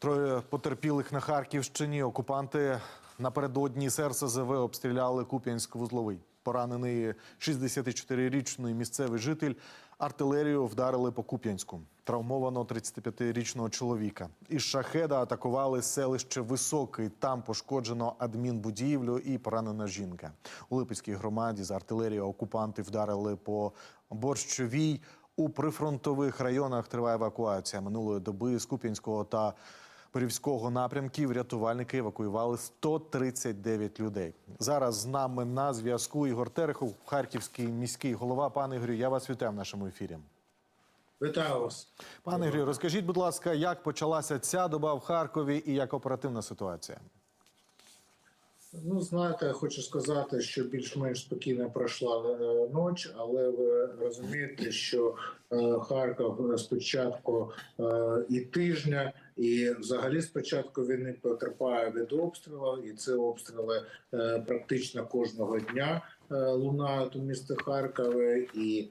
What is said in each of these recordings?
Троє потерпілих на Харківщині. Окупанти напередодні з РСЗВ обстріляли Куп'янськ-Вузловий. Поранений 64-річний місцевий житель артилерію вдарили по Куп'янську. Травмовано 35-річного чоловіка. Із шахеда атакували селище Високий. Там пошкоджено адмінбудівлю і поранена жінка. У Липецькій громаді з артилерії окупанти вдарили по Борщовій. У прифронтових районах триває евакуація минулої доби з Куп'янського та Борівського напрямків. Рятувальники евакуювали 139 людей. Зараз з нами на зв'язку Ігор Терехов, харківський міський голова. Пане Ігорю, я вас вітаю в нашому ефірі. Вітаю вас. Пане Ігорю, розкажіть, будь ласка, як почалася ця доба в Харкові і як оперативна ситуація? Ну, знаєте, я хочу сказати, що більш-менш спокійно пройшла е, ніч, але ви розумієте, що е, Харків спочатку е, і тижня, і взагалі спочатку війни потерпає від обстрілів, і ці обстріли практично кожного дня лунають у місті Харкові. І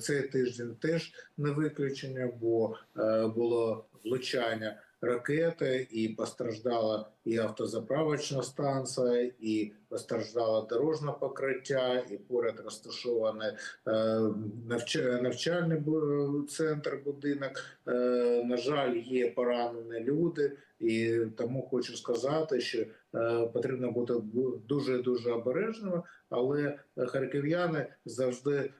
цей тиждень теж не виключення, бо було влучання ракети, і постраждала і автозаправочна станція, і постраждало дорожнє покриття, і поряд розташований е, навч- навчальний центр, будинок. Е, на жаль, є поранені люди, і тому хочу сказати, що е, потрібно бути дуже дуже обережними, але харків'яни завжди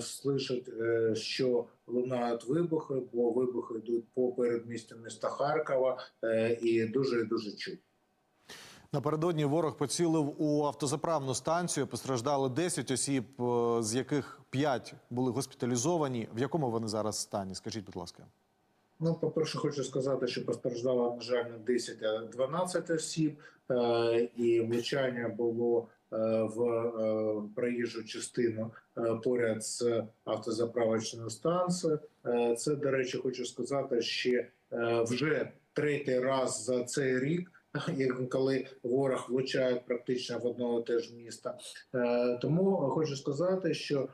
слышать, що лунають вибухи, бо вибухи йдуть по передмістю міста Харкова і дуже дуже чуть. Напередодні ворог поцілив у автозаправну станцію. Постраждали 10 осіб, е, з яких 5 були госпіталізовані. В якому вони зараз стані? Скажіть, будь ласка. Ну, по-перше, хочу сказати, що постраждало, на жаль, не 10, а 12 осіб, е, і влучання було е, в проїжджу частину поряд з автозаправочною станцією. Це, до речі, хочу сказати, ще вже третій раз за цей рік. Коли ворог влучає практично в одного теж міста, Е, тому хочу сказати, що е,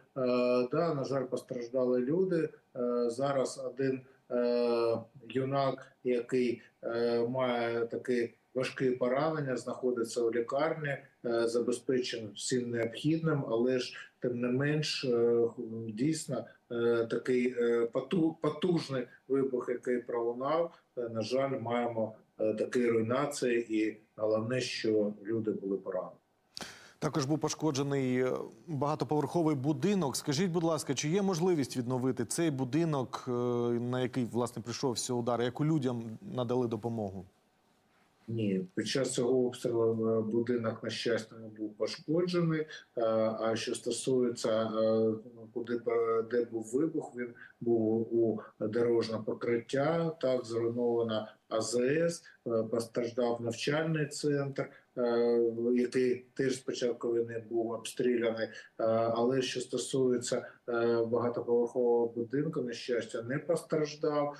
да, на жаль, постраждали люди. Е, Зараз один юнак, який е, має таке важке поранення, знаходиться у лікарні, е, забезпечений всім необхідним, але ж тим не менш е, дійсно е, такий е, потужний вибух, який пролунав. е, На жаль, маємо е, такі руйнації, і головне, що люди були поранені. Також був пошкоджений е, багатоповерховий будинок. Скажіть, будь ласка, чи є можливість відновити цей будинок, е, на який власне прийшовся удар? Яку людям надали допомогу? Ні, під час цього обстрілу е, будинок на щастя не був пошкоджений. А що стосується е, куди де був вибух, він був у дорожнє покриття. Так зруйнована АЗС, постраждав навчальний центр, який теж спочатку війни був обстріляний. Е, Але що стосується е, багатоповерхового будинку, на щастя, не постраждав.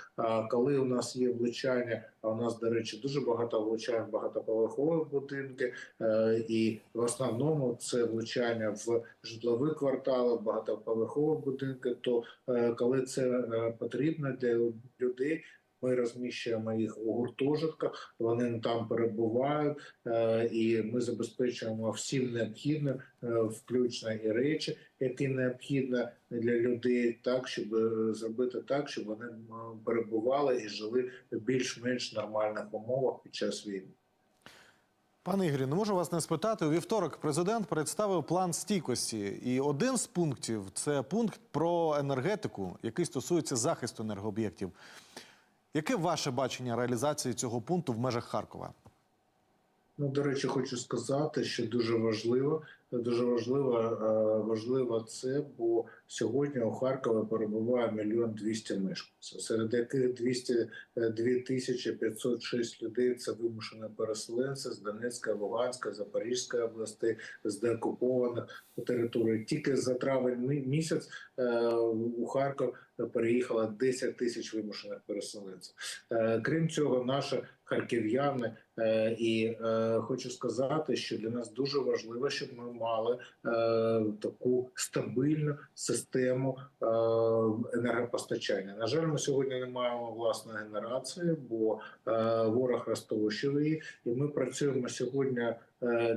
Коли у нас є влучання, а у нас, до речі, дуже багато влучань в багатоповерхові будинки, е, і в основному це влучання в житлові квартали, в багатоповерхові будинки. То е, коли це е, потрібно для людей. Ми розміщуємо їх у гуртожитках, вони там перебувають, е, і ми забезпечуємо всім необхідним, е, включно і речі, які необхідні для людей, так щоб е, зробити так, щоб вони перебували і жили в більш-менш нормальних умовах під час війни. Пане Ігорі, не можу вас не спитати. У вівторок президент представив план стійкості, і один з пунктів це пункт про енергетику, який стосується захисту енергооб'єктів. Яке ваше бачення реалізації цього пункту в межах Харкова? Ну, до речі, хочу сказати, що дуже важливо, дуже важливо, е, важливо це, бо сьогодні у Харкові перебуває мільйон двісті мешканців, серед яких 202 тисячі 506 людей це вимушені переселенці з Донецької, Луганської, Запорізької областей, з деокупованих територій. Тільки за травень місяць е, у Харків переїхало 10 тисяч вимушених переселенців. Е, Крім цього, наші харків'яни е, і е, хочу сказати, що для нас дуже важливо, щоб ми мали е, таку стабільну систему енергопостачання. На жаль, ми сьогодні не маємо власної генерації, бо ворог розтовщив її, і ми працюємо сьогодні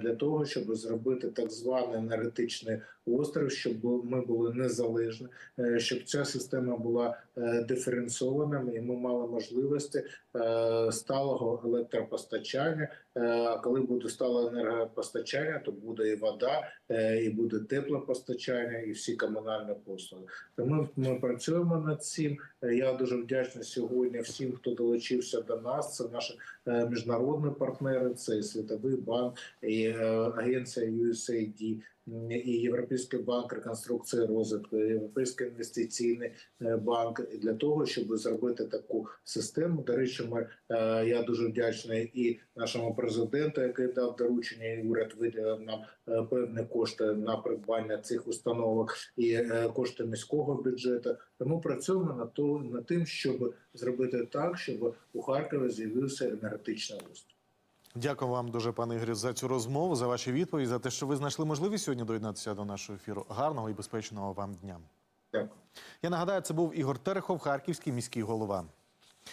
для того, щоб зробити так званий енергетичний острів, щоб ми були незалежні, щоб ця система була е, і ми мали можливості е, сталого електропостачання. Е, коли буде стале енергопостачання, то буде і вода, е, і буде теплопостачання, і всі комунальні послуги. Тому ми працюємо над цим. Е, Я дуже вдячний сьогодні всім, хто долучився до нас. Це наші міжнародні партнери, це і Світовий банк, і агенція USAID, і Європейський банк реконструкції розвитку, і Європейський інвестиційний е, банк для того, щоб зробити таку систему. До речі, ми е, я дуже вдячний і нашому президенту, який дав доручення, і уряд виділив нам е, певні кошти на придбання цих установок і кошти міського бюджету. Тому працюємо над то над тим, щоб зробити так, щоб у Харкові з'явився енергетичний острів. Дякую вам дуже, пане Ігорю, за цю розмову, за ваші відповіді, за те, що ви знайшли можливість сьогодні доєднатися до нашого ефіру. Гарного і безпечного вам дня. Дякую. Я нагадаю, це був Ігор Терехов, харківський міський голова.